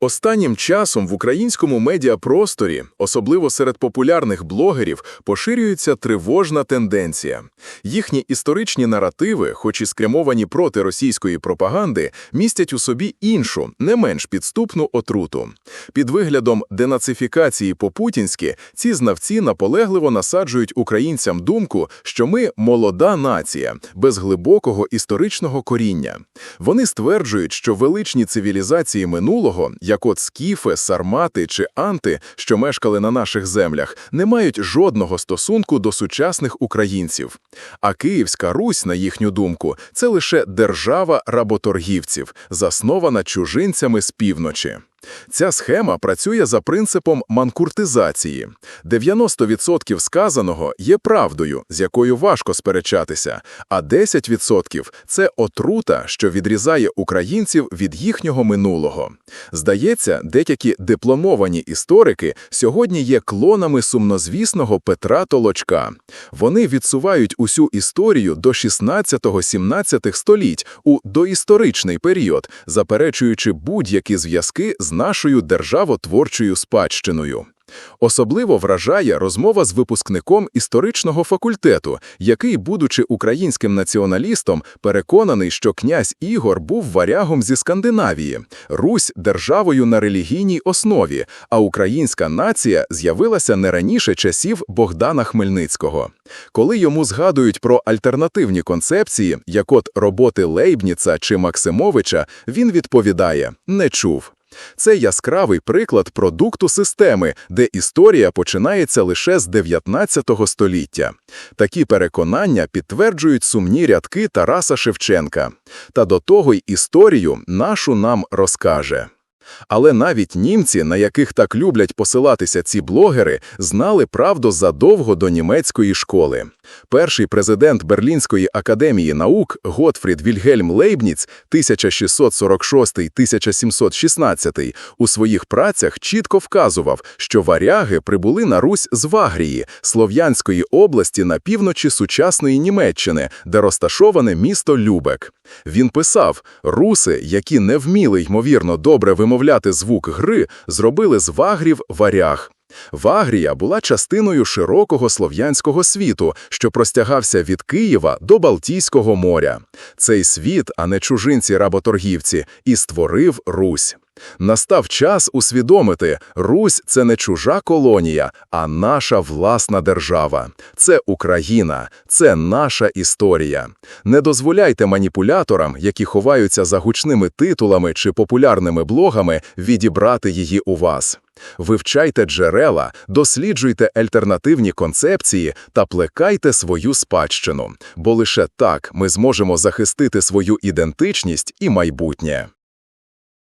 Останнім часом в українському медіапросторі, особливо серед популярних блогерів, поширюється тривожна тенденція. Їхні історичні наративи, хоч і скрямовані проти російської пропаганди, містять у собі іншу, не менш підступну отруту. Під виглядом денацифікації по-путінськи ці знавці наполегливо насаджують українцям думку, що ми – молода нація, без глибокого історичного коріння. Вони стверджують, що величні цивілізації минулого – як от скіфи, сармати чи анти, що мешкали на наших землях, не мають жодного стосунку до сучасних українців. А Київська Русь, на їхню думку, це лише держава работоргівців, заснована чужинцями з півночі. Ця схема працює за принципом манкуртизації. 90% сказаного є правдою, з якою важко сперечатися, а 10% – це отрута, що відрізає українців від їхнього минулого. Здається, деякі дипломовані історики сьогодні є клонами сумнозвісного Петра Толочка. Вони відсувають усю історію до 16-17 століть у доісторичний період, заперечуючи будь-які зв'язки з нашою державотворчою спадщиною. Особливо вражає розмова з випускником історичного факультету, який, будучи українським націоналістом, переконаний, що князь Ігор був варягом зі Скандинавії, Русь – державою на релігійній основі, а українська нація з'явилася не раніше часів Богдана Хмельницького. Коли йому згадують про альтернативні концепції, як от роботи Лейбніца чи Максимовича, він відповідає «не чув». Це яскравий приклад продукту системи, де історія починається лише з 19 століття. Такі переконання підтверджують сумні рядки Тараса Шевченка. Та до того й історію нашу нам розкаже. Але навіть німці, на яких так люблять посилатися ці блогери, знали правду задовго до німецької школи. Перший президент Берлінської академії наук Готфрід Вільгельм Лейбніц 1646-1716 у своїх працях чітко вказував, що варяги прибули на Русь з Вагрії, Слов'янської області на півночі сучасної Німеччини, де розташоване місто Любек. Він писав, руси, які не вміли ймовірно добре вимовляти звук гри, зробили з вагрів варяг. Вагрія була частиною широкого слов'янського світу, що простягався від Києва до Балтійського моря. Цей світ, а не чужинці-работоргівці, і створив Русь. Настав час усвідомити, Русь – це не чужа колонія, а наша власна держава. Це Україна, це наша історія. Не дозволяйте маніпуляторам, які ховаються за гучними титулами чи популярними блогами, відібрати її у вас. Вивчайте джерела, досліджуйте альтернативні концепції та плекайте свою спадщину, бо лише так ми зможемо захистити свою ідентичність і майбутнє.